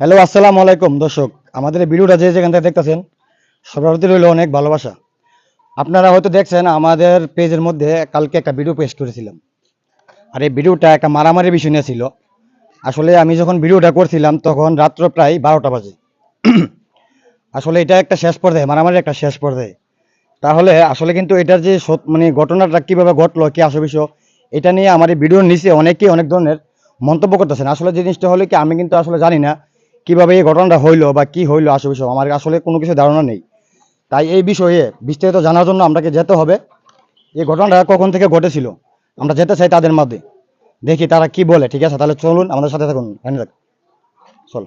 Hello, আসসালামু আলাইকুম। দর্শক, আমাদের এই ভিডিওটা যে যেখান থেকে দেখতেছেন সবার প্রতি রইল অনেক ভালোবাসা। আপনারা হয়তো দেখছেন, আমাদের পেজের মধ্যে কালকে একটা ভিডিও পেস্ট করেছিলাম। আর এই ভিডিওটা একটা মারামারি বিষয় নিয়ে ছিল। আসলে আমি যখন ভিডিওটা করছিলাম, তখন রাত্র প্রায় বারোটা বাজে। আসলে এটা একটা শেষ পর্যায়ে, মারামারির একটা শেষ পর্যায়ে। তাহলে আসলে কিন্তু এটার যে মানে ঘটনাটা কীভাবে ঘটলো, কি আসল বিষয়, এটা নিয়ে আমার এই ভিডিওর নিচে অনেকেই অনেক ধরনের মন্তব্য করতেছেন। আসলে জিনিসটা হলো কি, আমি কিন্তু আসলে জানি না। কীভাবে এই ঘটনাটা হইল বা কি হইল আসল বিষয়, আমার আসলে কোনো কিছু ধারণা নেই। তাই এই বিষয়ে বিস্তারিত জানার জন্য আমাকে যেতে হবে। এই ঘটনাটা কখন থেকে ঘটেছিল? আমরা যেতে চাই তাদের মধ্যে। দেখি তারা কি বলে, ঠিক আছে? তাহলে চলুন, আমাদের সাথে থাকুন। চল।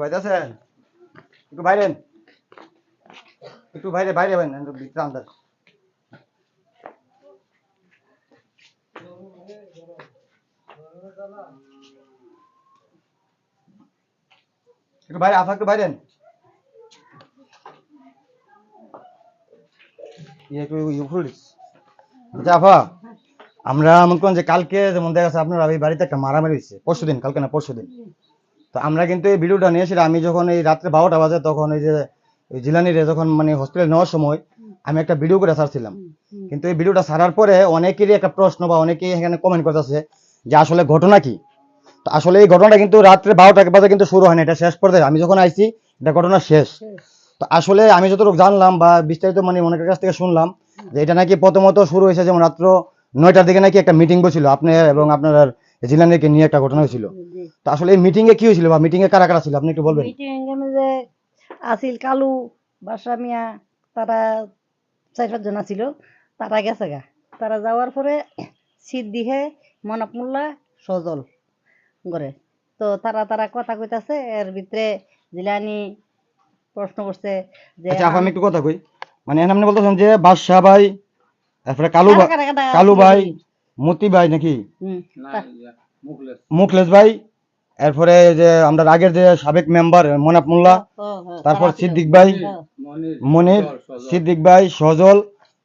ভাই আছেন একটু বাইরেন একটু বাইরে বাইরে বাইরে, আফা আমরা মনে করেন যে কালকে যেমন দেখা যাচ্ছে আপনার বাড়িতে একটা মারামারি হয়েছে। পরশু দিন কালকে না পরশু দিন তো আমরা কিন্তু এই ভিডিওটা নিয়েছিলাম আমি যখন এই রাত্রে বারোটা বাজে তখন এই যে জিলানিরে যখন মানে হসপিটালে নেওয়ার সময় আমি একটা ভিডিও করে ছাড়ছিলাম। কিন্তু এই ভিডিওটা ছাড়ার পরে অনেকেরই একটা প্রশ্ন বা অনেকেই এখানে কমেন্ট করতেছে যে আসলে ঘটনা কি? তো আসলে এই ঘটনাটা কিন্তু রাত্রে বারোটা বাজে কিন্তু শুরু হয় না এটা শেষ পর্যায়ে। আমি যখন আইছি এটা ঘটনা শেষ। তো আসলে আমি যতটুকু জানলাম বা বিস্তারিত মানে অনেকের কাছ থেকে শুনলাম যে এটা নাকি প্রথমত শুরু হয়েছে যেমন রাত্র নয়টার দিকে নাকি একটা মিটিং বসছিল আপনি এবং আপনার জিলানিকে নিয়ে একটা ঘটনা হয়েছিল। তো আসলে এই মিটিং এ কি হয়েছিল বা মিটিং এ কারা কারা ছিল? আপনি একটু বলবেন। মিটিং এ যে আসিল কালু বাসা মিয়া তারা চার পাঁচজন আছিল তারা গেছে গা। তারা যাওয়ার পরে সিদ্দিহে মনাপ মোল্লা সজল করে তো তারা তারা কথা কইতাছে এর ভিতরে জিলানি প্রশ্ন করছে যে আচ্ছা আমি একটু কথা কই। মানে এখানে আপনি বলতেছেন যে বাদশাহ ভাই তারপরে কালু ভাই কালু ভাই? মতি ভাই নাকি? মুখলেশ ভাই এরপরে যে আমরা আগের যে সাবেক মেম্বার মনাপ মোল্লা তারপর সিদ্দিক ভাই মনির সিদ্দিক ভাই সজল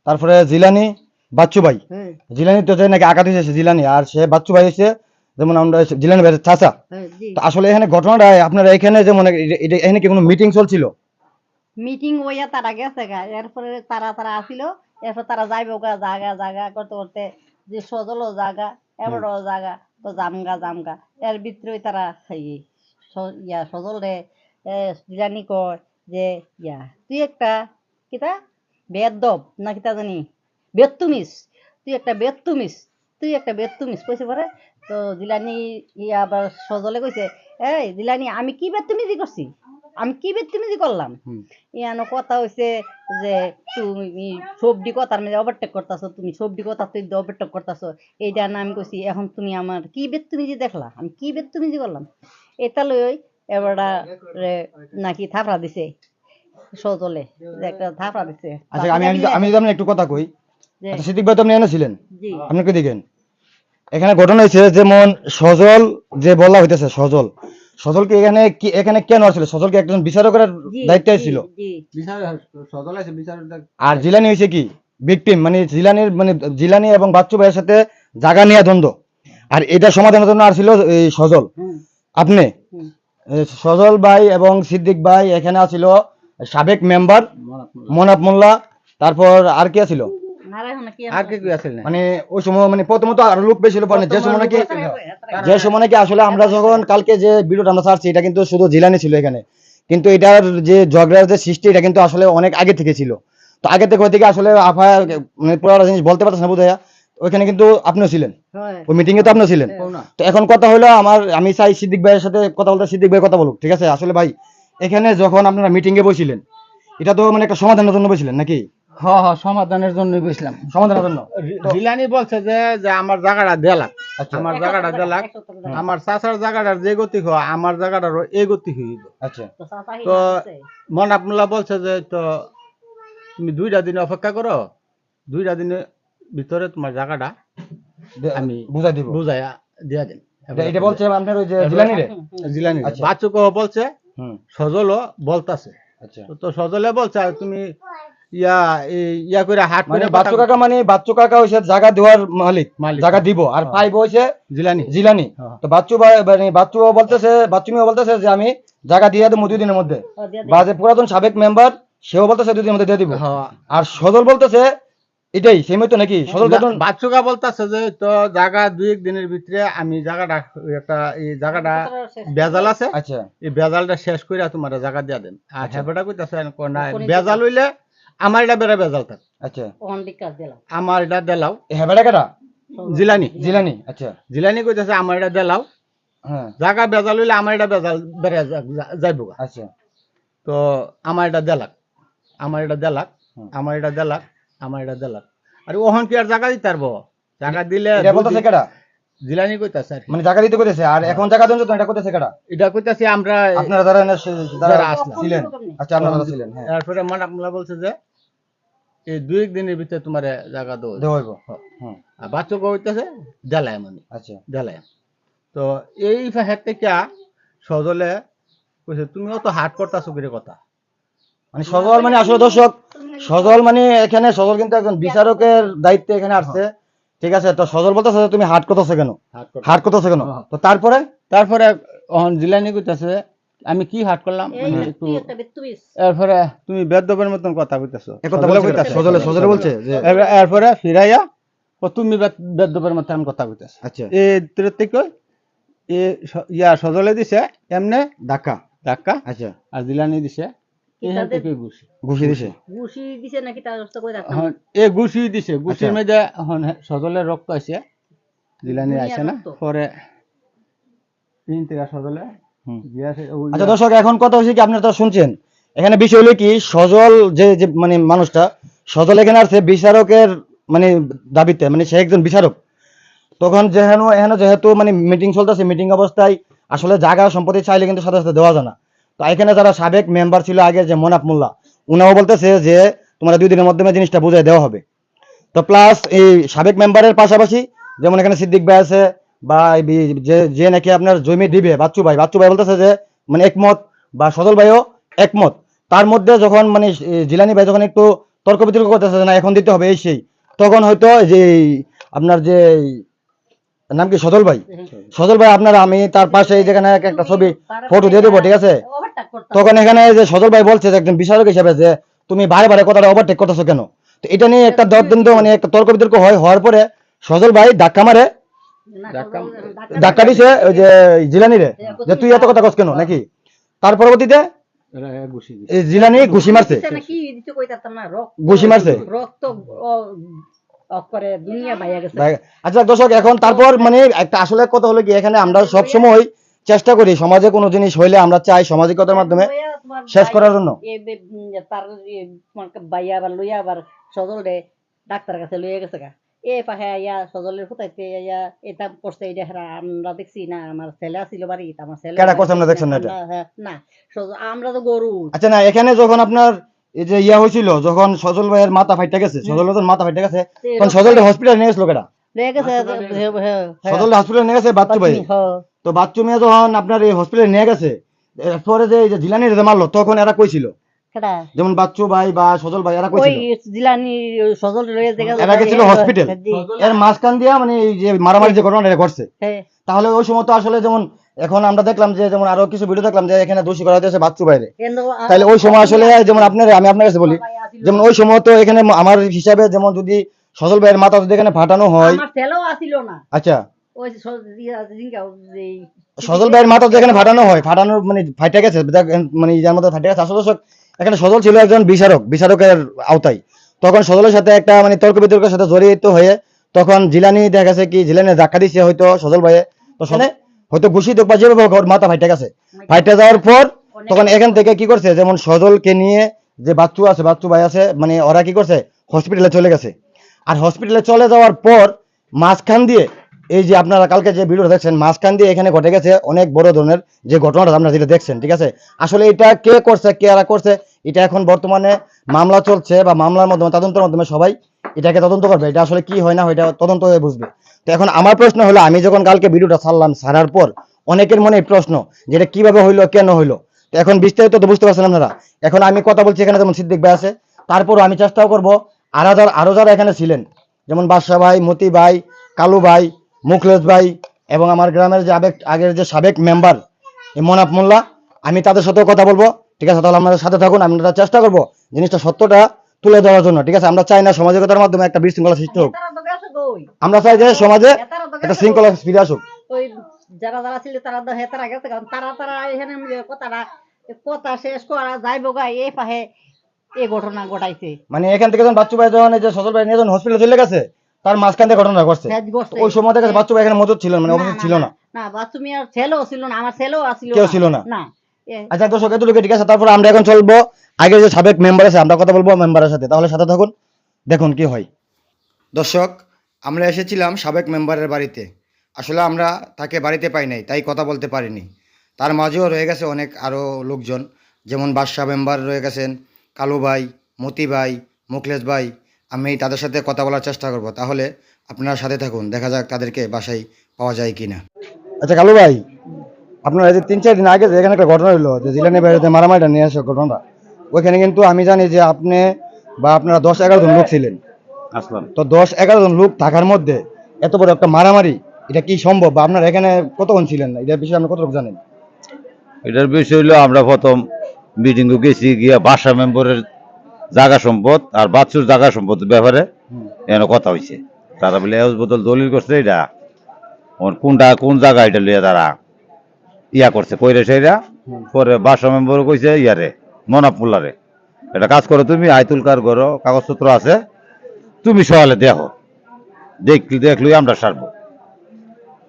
তারপরে জিলানি বাচ্চু ভাই। হ্যাঁ, জিলানি তো যে নাকি আঘাত হয়েছে জিলানি আর সে বাচ্চু ভাই হয়েছে যেমন আমরা জিলানি ভাই চাচা। হ্যাঁ, তো আসলে এখানে ঘটনাটা আপনারা এখানে যেমন এখানে কি কোনো মিটিং চলছিল? মিটিং হইয়া তারা গেছে গা এরপরে তারা তারা আসিল এরপর তারা যাইব গা জাগা জাগা করতে করতে। যে সজলও জাগা এবারও জাগা তো জামগা জামগা। এর ভিতরে তারা স- ইয়া সজল রে জানি কয় যে ইয়া তুই একটা কিতা? বেদব না কিতা জানি? বেত্তুমিস তুই একটা বেত্তুমিস তুই একটা বেত্তুমিস কইছে পরে? তো জিলানি ইয়া আবার সজলে কইছে এই জিলানি আমি কি বেত্তুমিজি করছি? আমি কি বেত্তুমিজি করলাম। ইয়ানো কথা হইছে যে তুমি সবডি কথার মধ্যে ওভারটেক করতেছো তুমি সবডি কথা তুই ওভারটেক করতেছো। এইটা না আমি কইছি এখন তুমি আমার কি বেত্তুমিজি দেখলা? আমি কি বেত্তুমিজি করলাম? এটা লই এবারটা নাকি থাপড়া দিছে সজলে যে একটা থাপড়া দিছে। আচ্ছা আমি আমি যদি একটু কথা কই আচ্ছা সিদ্দিক ভাই তো আপনি এনেছিলেন? জি। আপনি কি দেখেন। এখানে ঘটনা হয়েছে যেমন সজল যে বলা হইতেছে সজল। সজল কি এখানে কি এখানে কেন আসলে সজল কি একজন বিচারকের দায়িত্বে ছিল? আর জিলানি হয়েছে কি? ভিকটিম মানে জিলানির মানে জিলানি এবং বাচ্চু ভাইয়ের সাথে জায়গা নিয়ে দ্বন্দ্ব। আর এটা সমাধানের জন্য আর ছিল এই সজল আপনি? সজল ভাই এবং সিদ্দিক ভাই এখানে আছিল সাবেক মেম্বার মনাপ মোল্লা। তারপর আর কি আছিল আর এখন কে কি মানে ওই সময় মানে প্রথমত আরও লোক বেশি ছিল পরে যে সময় নাকি যে সময় নাকি আসলে আমরা যখন কালকে যে ভিডিওটা আমরা ছাড়ছি এটা কিন্তু শুধু জিলানি ছিল এখানে। কিন্তু এটার যে ঝগড়ার যে সৃষ্টি এটা কিন্তু আসলে অনেক আগে থেকে ছিল। তো আগে থেকে থেকে আসলে আফা মানে পুরো জিনিস বলতে পারতেছে না বোধহয়। ওইখানে কিন্তু আপনিও ছিলেন। ওই মিটিং এ তো আপনিও ছিলেন। তো এখন কথা হলো আমার আমি চাই সিদ্দিক ভাইয়ের সাথে কথা বলতে সিদ্দিক ভাই কথা বলুক ঠিক আছে? আসলে ভাই এখানে যখন আপনারা মিটিং এ বসছিলেন এটা তো মানে একটা সমাধানের জন্য বসছিলেন নাকি? হ হ সমাধানের জন্য বুঝলাম সমাধানের জন্য? জিলানি বলছে যে যে আমার জায়গাটা দেলাক। আচ্ছা। আমার জায়গাটা দেলাক। আমার চাচার জায়গাটার যে গতি হয় আমার এই গতি হইব। আচ্ছা। তো মন বলছে যে তো তুমি দুইটা দিন অপেক্ষা করো। দুইটা দিনের ভিতরে তোমার জায়গাটা আমি বুঝাই দিব। বুঝাইয়া দিয়া দিন এটা- বলছে আপনার ওই যে জিলানি রে জিলানি আচ্ছা। বাচ্চুকে বলছে হুম। সজলও বলতাছে। আচ্ছা। তো সজলে বলছে আর তুমি ইয়া ইয়া করে হাট মানে বাচ্চু কাকা মানে বাচ্চু কাকা হইছে জায়গা দেওয়ার মালিক মালিক। জায়গা দিব আর হ্যাঁ। হইছে জিলানি জিলানি হ্যাঁ। তো বাচ্চু মানে বাচ্চু বলতেছে বাচ্চু মেয়ে বলতেছে যে আমি জায়গা দিয়ে দেবো দুই দিনের মধ্যে ও দিয়া দে। বা যে পুরাতন সাবেক মেম্বার সেও বলতেছে দুই দিনের মধ্যে দিয়ে দিব হ্যাঁ। আর সদল বলতেছে এটাই সেমই তো নাকি সদল বাচ্চুকা বলতেছে যে তো জায়গা দুই এক দিনের ভিতরে আমি জায়গাটা একটা এই জায়গাটা বেজাল আছে আচ্ছা এই বেজালটা শেষ করে তোমার জায়গা দিয়া দেন আর আচ্ছা। হেবেটা কইতাছে না বেজাল হইলে আমার এটা বেড়া বেজাল থাক আচ্ছা আমার এটা দেলাও। হেবেটা কেটা? জিলানি। জিলানি আচ্ছা। জিলানি কইতাছে আমার এটা দেলাও। হ্যাঁ। জায়গা বেজাল হইলে আমার এটা বেজাল বেড়ে যাইব আচ্ছা। তো আমার এটা দেলাক। আমার এটা দেলাক। আমার এটা দেলাক। আমার এটা দেলাক। আর ওহন কি আর জায়গা দিতে পারব? জায়গা দিলে এটা বলতেছে কেটা জিলানি কইতাছে আর মানে জায়গা দিতে কইতেছে। আর এখন জায়গা দেন তো এটা কইতেছে কেটা এটা কইতাছে আমরা আপনারা যারা যারা আসলেন। ছিলেন। আচ্ছা আপনারা ছিলেন হ্যাঁ। তারপরে মানাকমলা বলছে যে এই দুই এক ভিতরে তোমার জায়গা দেবো দেওয়া আর বাচ্চা কইতেছে দেলায় মানে। আচ্ছা। দেলায় তো এই হের থেকে সজলে কইছে তুমিও তো হাট করতাছো করে কথা? মানে সজল মানে আসলে দর্শক সজল মানে এখানে সজল কিন্তু একজন বিচারকের দায়িত্বে এখানে আসছে। ঠিক আছে তো সজল বলতেছে তুমি হাট করতেছো কেন? হাট করতেছো কেন? হ্যাঁ। তো তারপরে তারপরে অহন জিলানি কইতাছে আমি কি হাট করলাম? মানে একটু এরপরে তুমি বেদবের মতন কথা কইতাছো। সজলে। সজলে সজলে বলছে এরপরে- এরপরে ফিরাইয়া ও তুমি বেদবের মতন কথা কইতাছো। আচ্ছা। এই তোর থেকে এ ইয়া সজলে দিছে এমনে ধাক্কা। ধাক্কা। আচ্ছা। আর জিলানি দিছে। রক্ত আছে জিলানি দুনিয়ার আছে না? পরে সজলে আচ্ছা দর্শক এখন কথা হচ্ছে কি আপনারা তো শুনছেন। এখানে বিষয় হলো কি সজল যে যে মানে মানুষটা সজল এখানে আসছে বিচারকের মানে দাবিতে মানে সে একজন বিচারক। তখন যেহেতু এখানে যেহেতু মানে মিটিং চলতেছে মিটিং অবস্থায় আসলে জায়গা সম্পত্তি চাইলে কিন্তু সাথে সাথে দেওয়া যায় না। তো এখানে যারা সাবেক মেম্বার ছিল আগে যে মনাফ মোল্লা উনাও বলতেছে যে তোমরা দুই দিনের মাধ্যমে জিনিসটা বুঝাই দেওয়া হবে। তো প্লাস এই সাবেক মেম্বারের পাশাপাশি যেমন এখানে সিদ্দিক ভাই আছে বা, যে নাকি আপনার জমি দিবে, বাচ্চু ভাই বাচ্চু ভাই বলতেছে যে মানে একমত বা সদল ভাইও একমত। তার মধ্যে যখন মানে জিলানি ভাই যখন একটু তর্ক বিতর্ক করতেছে না, এখন দিতে হবে, এই সেই, তখন হয়তো যে, আপনার যে, নাম কি, সজল ভাই? সদল ভাই, আপনার আমি তার পাশে যেখানে একটা ছবি ফটো দিয়ে দেবো, ঠিক আছে? তখন এখানে যে সজল ভাই বলছে যে একজন বিচারক হিসাবে যে, তুমি বারে বারে কথাটা ওভারটেক করতেছো কেন? তো এটা নিয়ে একটা দর্দন্ত মানে একটা তর্ক বিতর্ক হয়, হওয়ার পরে সজল ভাই ধাক্কা মারে ধাক্কা- দিছে ওই যে জিলানি রে। যে তুই এত কথা কস কেন নাকি? তার পরবর্তীতে জিলানি ঘুষি মারছে। ঘুষি মারছে। আচ্ছা দর্শক এখন তারপর মানে একটা আসলে কথা হলো কি এখানে আমরা সব সময় চেষ্টা করি সমাজে কোনো জিনিস হইলে আমরা চাই সামাজিকতার মাধ্যমে শেষ করার জন্য। তার বাইয়া আবার লইয়া আবার সজল রে ডাক্তার কাছে লইয়া গেছে গা। এ পাহে ইয়া সজলের ফুটাইতে ইয়া এটা করছে এটা হেরা আমরা দেখছি না আমার ছেলে আছিল বাড়ি আমার ছেলে কেডা করছে আমরা দেখছেন না এটা? হ্যাঁ, না সজল- আমরা তো গরু আচ্ছা না এখানে যখন আপনার এই যে ইয়া হয়েছিল যখন সজল ভাইয়ের মাথা ফাইটে গেছে সজল ভাইয়ের মাথা ফাইটে গেছে তখন সজলটা হসপিটালে নিয়ে গেছিল কেটা লইয়া গেছে হ্যাঁ, হ্যাঁ। সজল হসপিটালে নিয়ে গেছে বাচ্চু ভাই হ্যাঁ। তো বাচ্চু মেয়ে যখন আপনার এই হসপিটালে নিয়ে গেছে এরপরে যে এই যে জিলানি রে মারলো তখন এরা কইছিল কেডা? যেমন বাচ্চু ভাই বা সজল ভাই এরা ওই জিলানি সজল লইয়া যে এরা গেছিল hospital। এর মাঝখান দিয়া মানে এই যে মারামারি যে ঘটনাটা ঘটছে। হ্যাঁ। তাহলে ওই সময় তো আসলে যেমন এখন আমরা দেখলাম যে যেমন আরও কিছু ভিডিও দেখলাম যে এখানে দোষী করা হয়েছে বাচ্চু বাইরে তাহলে ওই সময় আসলে যেমন আপনার আমি আপনার কাছে বলি যেমন ওই সময় তো এখানে আমার হিসাবে যেমন যদি সজল ভাইয়ের মাথা যদি এখানে ফাটানো হয় আমার ছেলেও আসিল না। আচ্ছা। সজল ভাইয়ের মাথা যদি এখানে ফাটানো হয় ফাটানোর মানে ফাইটে গেছে দেখ, মানে যার মধ্যে ফাইটে গেছে। আসলে এখানে সজল ছিল একজন বিচারক, বিচারকের আওতায়। তখন সজলের সাথে একটা মানে তর্ক বিতর্কের সাথে জড়িত হয়ে তখন জিলানি দেখা গেছে কি জিলানি ধাক্কা দিচ্ছে হয়তো সজল ভাইয়ে। তো সজল হয়তো ঘুষি তো বা যেভাবে ওর মাথা ফাইটে গেছে। ফাইটে যাওয়ার পর তখন এখান থেকে কি করছে, যেমন সজলকে নিয়ে যে বাচ্চু আছে, বাচ্চু ভাই আছে মানে ওরা কি করছে হসপিটালে চলে গেছে। আর হসপিটালে চলে যাওয়ার পর মাঝখান দিয়ে এই যে আপনারা কালকে যে ভিডিও দেখছেন, মাঝখান দিয়ে এখানে ঘটে গেছে অনেক বড় ধরনের যে ঘটনাটা আপনারা যেটা দেখছেন, ঠিক আছে? আসলে এটা কে করছে, কে আর করছে, এটা এখন বর্তমানে মামলা চলছে বা মামলার মাধ্যমে, তদন্তের মাধ্যমে সবাই এটাকে তদন্ত করবে। এটা আসলে কি হয় না এটা তদন্ত হয়ে বুঝবে। তো এখন আমার প্রশ্ন হলো, আমি যখন কালকে ভিডিওটা ছাড়লাম ছাড়ার পর, অনেকের মনে প্রশ্ন যে এটা কীভাবে হইল, কেন হইল? তো এখন বিস্তারিত তো বুঝতে পারছেন আপনারা। এখন আমি কথা বলছি এখানে যেমন সিদ্দিক ভাই আছে, তারপরও আমি চেষ্টাও করব। আরও যারা আরও যারা এখানে ছিলেন, যেমন বাদশা ভাই, মতি ভাই, কালু ভাই মুখলেশ ভাই এবং আমার গ্রামের যে আবেগ আগের যে সাবেক মেম্বার মনাপ মোল্লা আমি তাদের সাথেও কথা বলব। ঠিক আছে তাহলে আমাদের সাথে থাকুন আমরা চেষ্টা করব জিনিসটা সত্যটা তুলে দেওয়ার জন্য। ঠিক আছে আমরা চাই না সামাজিকতার মাধ্যমে একটা বিশৃঙ্খলা সৃষ্টি হোক? আমরা চাই যে সমাজে একটা শৃঙ্খলা ফিরে আসুক। যারা যারা ছিল তারা তারা গেছে কারণ তারা তারা এখানে কথাটা কথা শেষ করা যাইব গা এই পাহে এই ঘটনা ঘটাইছে। মানে এখান থেকে যখন বাচ্চু ভাই যখন এই যে সজল ভাই নিয়ে যখন হসপিটালে চলে গেছে তার মাঝখান থেকে ঘটনা ঘটছে। ওই সময় থেকে বাচ্চু ভাই এখানে মজুদ ছিল না, মানে না, ছিল না। না বাচ্চু মিয়ার ছেলেও ছিল না আমার ছেলেও আসছিল কেউ ছিল না। না আচ্ছা দর্শক এতটুকু ঠিক আছে তারপর আমরা এখন চলবো। আগে যে সাবেক মেম্বার আছে আমরা কথা বলব মেম্বারের সাথে। তাহলে সাথে থাকুন দেখুন কি হয়। দর্শক আমরা এসেছিলাম সাবেক মেম্বারের বাড়িতে। আসলে আমরা তাকে বাড়িতে পাই নাই তাই কথা বলতে পারিনি। তার মাঝেও রয়ে গেছে অনেক আরও লোকজন যেমন বাদশাহ মেম্বার রয়ে গেছেন কালু ভাই মতি ভাই মুখলেশ ভাই আমি তাদের সাথে কথা বলার চেষ্টা করব। তাহলে আপনারা সাথে থাকুন। দেখা যাক তাদেরকে বাসায় পাওয়া যায় কিনা। আচ্ছা কালু ভাই আপনার এই যে তিন চার দিন আগে যে এখানে একটা ঘটনা হলো যে জিলানি বাড়িতে মারামারিটা নিয়ে আসে ঘটনাটা ওইখানে কিন্তু আমি জানি যে আপনি বা আপনারা দশ এগারো জন লোক ছিলেন। আসলাম। তো দশ এগারো জন লোক থাকার মধ্যে এত বড় একটা মারামারি এটা কি সম্ভব? বা আপনারা এখানে কতক্ষণ ছিলেন না? এটার বিষয়ে আপনি কতটুকু জানেন? এটার বিষয় হলো আমরা প্রথম মিটিং গেছি গিয়া বাসা মেম্বারের জায়গা সম্পদ আর বাচ্চুর জাগা সম্পদের ব্যাপারে এখানে কথা হয়েছে তারা বলে এস বদল দলিল করছে এটা ওর কোনটা কোন জায়গা এটা লিয়ে তারা ইয়া করছে কইরে সেইরা পরে বাসা মেম্বার কইছে ইয়ারে মনাপুল্লারে এটা কাজ করো তুমি আইতুল কার করো কাগজপত্র আছে তুমি সকালে দেখো। দেখ দেখলই আমরা সারবো।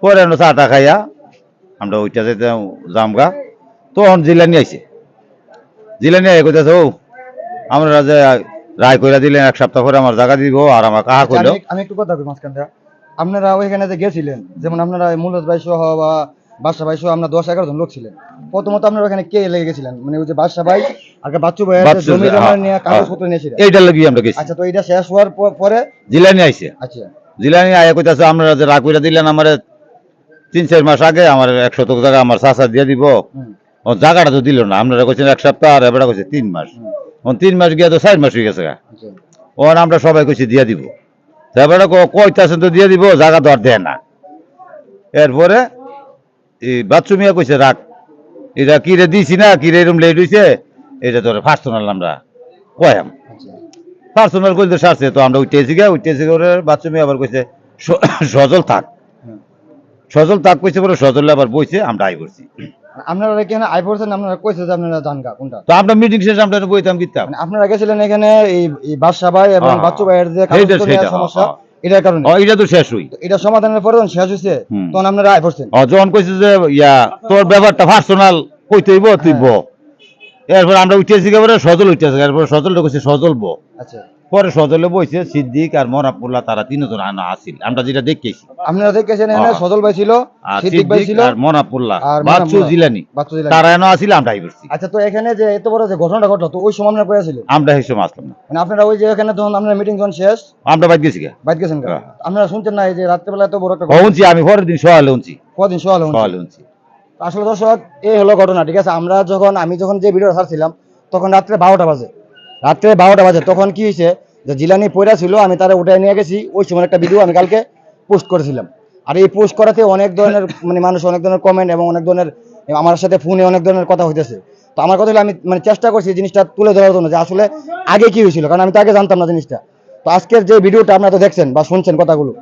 পরে চাটা খাইয়া আমরা ওইটা যেতে জামগা তখন জিলানি আইছে। জিলানি আই কইতেছে ও আমরা যে রায় কইরা দিলেন এক সপ্তাহ পরে আমার জায়গা দিব আর আমার কাহা আচ্ছা, কইলো? আমি- একটু কথা কই মাঝখান। আপনারা ওইখানে যে গেছিলেন যেমন আপনারা মুলজ ভাই সহ বা বাদশা ভাই সহ আমরা দশ এগারো জন লোক ছিলেন। প্রথমত আপনারা ওখানে কে লেগে গেছিলেন? মানে ওই যে বাদশা ভাই আর বাচ্চু ভাই জমি জমা হ্যাঁ, নিয়ে হ্যাঁ। কাগজপত্র নিয়েছিলেন। এইটা লাগি আমরা গেছি। আচ্ছা তো এটা শেষ হওয়ার পরে? জিলানি আইছে। আচ্ছা। জিলানি আয়া কইতাছে আপনারা যে রায় কইরা দিলেন আমার তিন চার মাস আগে আমার এক শতক জায়গা আমার চাষা দিয়ে দিব। ও জায়গাটা তো দিল না। আপনারা কইছেন এক সপ্তাহ আর এবারে কইছে তিন মাস। তিন মাস গিয়া তো চার মাস হয়ে গেছে গা। আচ্ছা। ওর আমরা সবাই কইছি দিয়ে দিব। তারপরে কইতাছেন তো দিয়ে দিব জায়গা আর দেয় না। এরপরে এই বাচ্চু মিয়া কইছে রাখ এটা কিরে দিছি না কিরে এরম লেট হইছে? এটা তোর পার্সোনাল আমরা কয়াম। আচ্ছা। পার্সোনাল কইলে সারছে তো আমরা উঠতেছি গা উঠতেছি করে বাচ্চু মিয়া আবার কইছে "স- সজল থাক। সজল থাক কইছে পরে সজল আবার বইছে আমরা আই করছি। আপনারা এখানে আই পড়ছেন আপনারা কইছে যে আপনারা জানগা কোনটা? তো আমরা মিটিং শেষে আমরা বইতাম কিতাম মানে আপনারা গেছিলেন এখানে এই এই বাদশা ভাই এবং হ্যাঁ, বাচ্চু ভাইয়ের যে সেইটা, সমস্যা হ্যাঁ, এটার কারণে। ও এটা তো শেষ হই। এটা সমাধানের পরে যখন শেষ হয়েছে তখন আপনারা আই পড়ছেন। ও যখন কইছে যে ইয়া তোর ব্যাপারটা পার্সোনাল কই তুইব। তুইব এরপর আমরা উঠেছি এবারে সজল উঠেছি এরপর সজলটা কইছে সজল বো আচ্ছা। পরে সজলে বইছে সিদ্দিক আর মরাপুল্লাহ তারা তিনজন আনা আসিল। আমরা যেটা দেখেছি। আপনারা দেখেছেন এখানে। সজল ভাই ছিল সিদ্দিক ভাই ছিল আর মনাপুল্লাহ আর বাচ্চু জিলানি। তারা এনে আসিল আমরা আইবছি আচ্ছা তো এখানে যে এত বড় যে ঘটনাটা ঘটলো তো ওই সময় আপনারা কয়ে ছিলেন আমরা হিসেবে আসলাম না। মানে আপনারা ওই যে এখানে যখন আপনার মিটিং যখন শেষ আমরা বাইর গেছি গা। বাইর গেছেন? হ্যাঁ। আপনারা শুনছেন না এই যে রাত্রেবেলা এত বড় একটা ও আমি পরের দিন সকালে উনছি কদিন সোয়াল সকালে উনছি আসলে দর্শক এই হলো ঘটনা ঠিক আছে? আমরা যখন আমি যখন যে ভিডিও ছাড়ছিলাম তখন রাত্রে বারোটা বাজে। রাত্রে বারোটা বাজে। তখন কি হয়েছে যে জিলানি পয়রা ছিল, আমি তারা উঠে নিয়ে গেছি। ওই সময় একটা ভিডিও আমি কালকে পোস্ট করেছিলাম। আর এই পোস্ট করাতে অনেক ধরনের মানে মানুষ অনেক ধরনের কমেন্ট এবং অনেক ধরনের, আমার সাথে ফোনে অনেক ধরনের কথা হইতেছে। তো আমার কথা হলো, আমি মানে চেষ্টা করছি জিনিসটা তুলে ধরার জন্য যে আসলে আগে কি হয়েছিল, কারণ আমি তো আগে জানতাম না জিনিসটা। তো আজকের যে ভিডিওটা আপনারা তো দেখছেন বা শুনছেন কথাগুলো,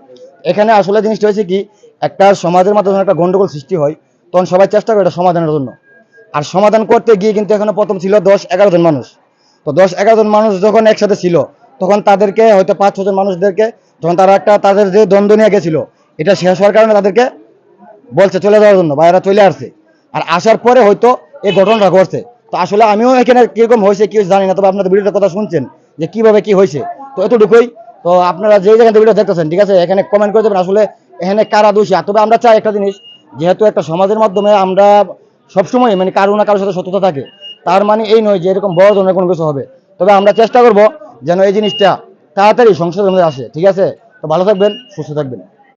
এখানে আসলে জিনিসটা হয়েছে কি, একটা সমাজের মাধ্যমে একটা গন্ডগোল সৃষ্টি হয়, তখন সবাই চেষ্টা করে এটা সমাধানের জন্য। আর সমাধান করতে গিয়ে কিন্তু এখানে প্রথম ছিল দশ এগারো জন মানুষ। তো দশ, এগারো জন মানুষ যখন একসাথে ছিল, তখন তাদেরকে, হয়তো পাঁচ ছজন মানুষদেরকে, যখন তারা একটা তাদের যে দ্বন্দ্ব নিয়ে গেছিল, এটা শেষ হওয়ার কারণে তাদেরকে বলছে চলে যাওয়ার জন্য, বা এরা চলে আসছে। আর আসার পরে হয়তো এই ঘটনাটা ঘটছে। তো আসলে আমিও এখানে কীরকম হয়েছে কি জানি না, তবে আপনাদের ভিডিওটার কথা শুনছেন যে কীভাবে কি হয়েছে। তো এতটুকুই, তো আপনারা যে জায়গাতে ভিডিও দেখতেছেন, ঠিক আছে, এখানে কমেন্ট করে দেবেন, আসলে এখানে কারা দোষী। তবে আমরা চাই একটা জিনিস, যেহেতু একটা সমাজের মাধ্যমে আমরা সবসময় মানে কারও না কারোর সাথে সত্যতা থাকে তার মানে এই নয় যে এরকম বড় ধরনের কোনো কিছু হবে। তবে আমরা চেষ্টা করব যেন এই জিনিসটা তাড়াতাড়ি সংসদের মধ্যে আসে, ঠিক আছে? তো ভালো থাকবেন, সুস্থ থাকবেন।